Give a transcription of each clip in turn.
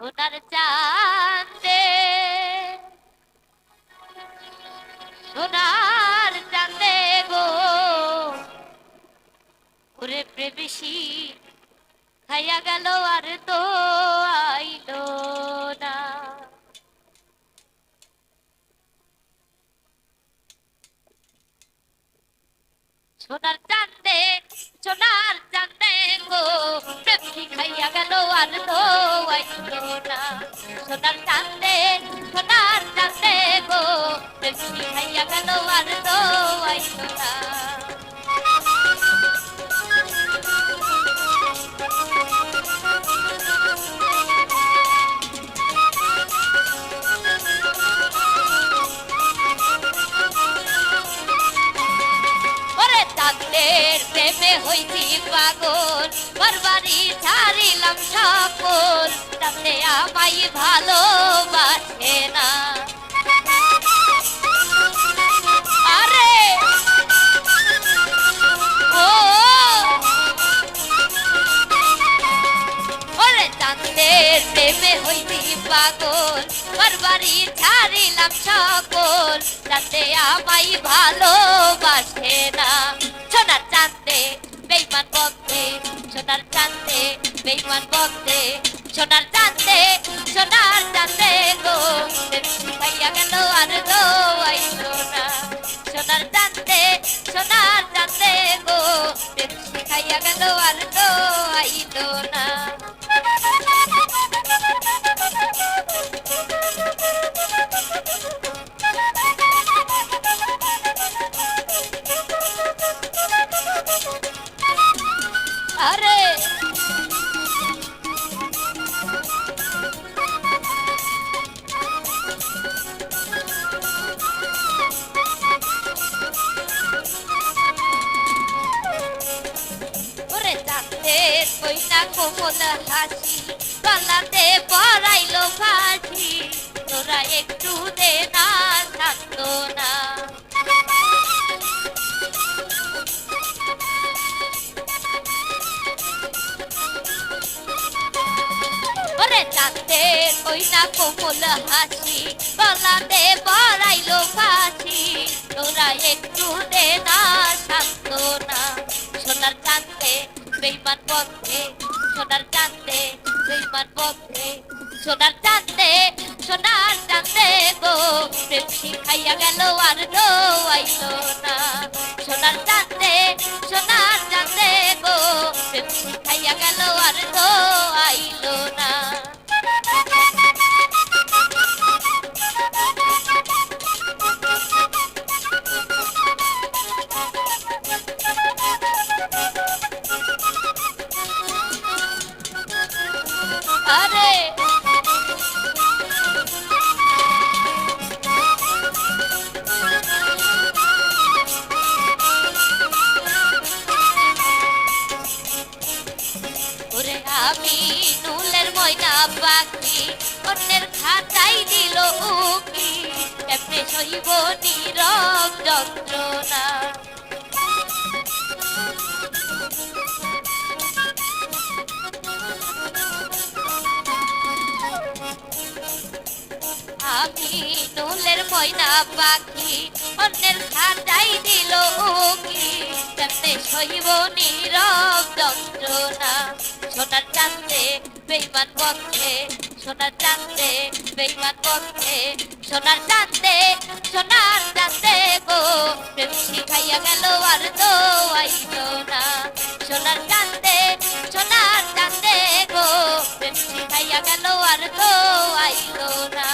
সোনার চাঁদে সোনার চাঁদে গো, ওরে প্রেমিসি খাইয়া গেল আর তো আইলো না। সোনার চাঁদে, সোনার সোনার চাঁদে সোনার চাঁদে গো। প্রেমটি খাইয়া গেল পাগল বারবারই ছাড়িলাম সকল। তাতে আমায় ভালোবাসে না। আরে! ও! ওরে চাঁদের প্রেমে হইছি পাগল বারবারই ছাড়িলাম সকল তাতে আমায় ভালোবাসে না। সোনার চাঁদে বেইমান বক্তে, সোনার চাঁদে বেইমান বক্তে সোনার চাঁদে সোনার চাঁদে গো। ভাইয়া গেল আর গো, আইলো না। সোনার চাঁদে সোনার চাঁদে গো। খাইয়া গেল আর গো না। কইনা কোমল হাসি গলাতে পরাইলো ফাঁসি। তোরা একটু দে না থাকতো না। ওরে চাঁদে কইনা কোমল হাসি, গলাতে পরাইলো ফাঁসি। তোরা একটু দে না থাকতো গেল আর আইলো না। সোনার চাঁদে সোনার চাঁদে গো শিখাইয়া গেল আর আইলো না। আরে আমি নুলের ময়না পাখি অন্যের খাতাই দিল উকি। এমনি সইব নীরব যন্ত্রণা? আমি নুলের ময়না পাখি অন্যের খাতাই দিল উকি। এমনি সইব নীরব যন্ত্রণা? সোনার চাঁদে বেইমান পক্ষে সোনার চাঁদে বেইমান পক্ষে, সোনার চাঁদে সোনার চাঁদে গো। প্রেম শিখাইয়া গেল আর তো আইল না। সোনার চাঁদে সোনার চাঁদে গো। প্রেম শিখাইয়া গেল আর তো আইল না।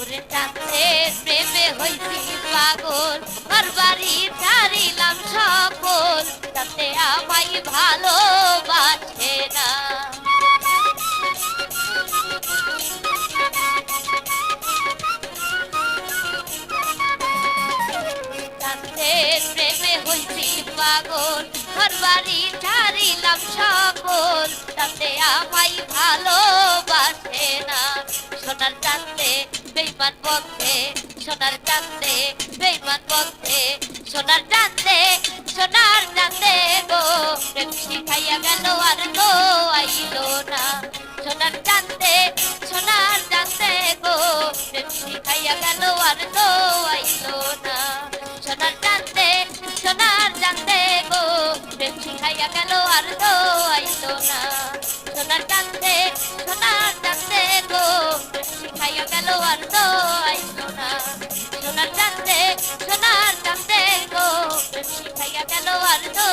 ওরে চাঁদের প্রেমে হইছি পাগল ঘর বাড়ি ছাড়িলাম সকল তাতে আমায় ভালোবাসে না। পাগল ঘর বাড়ি ছাড়িলাম সকল, তাতে আমায় ভালোবাসে না। সোনার চাঁদে বেইমান বন্ধে সোনার চাঁদে বেইমান বন্ধে সোনার চাঁদে সোনার চাঁদে গো। প্রেম আর গো সোনার চাঁদে সোনার চাঁদে গো। প্রেম শিখাইয়া গেল শিখাইয়া গেল আর গো আইলো না। সোনার চাঁদে সোনার চাঁদে গো শিখাইয়া গেল আর গো আইলো না। সোনার চাঁদে সোনার চাঁদে গো শিখাইয়া গেল আর না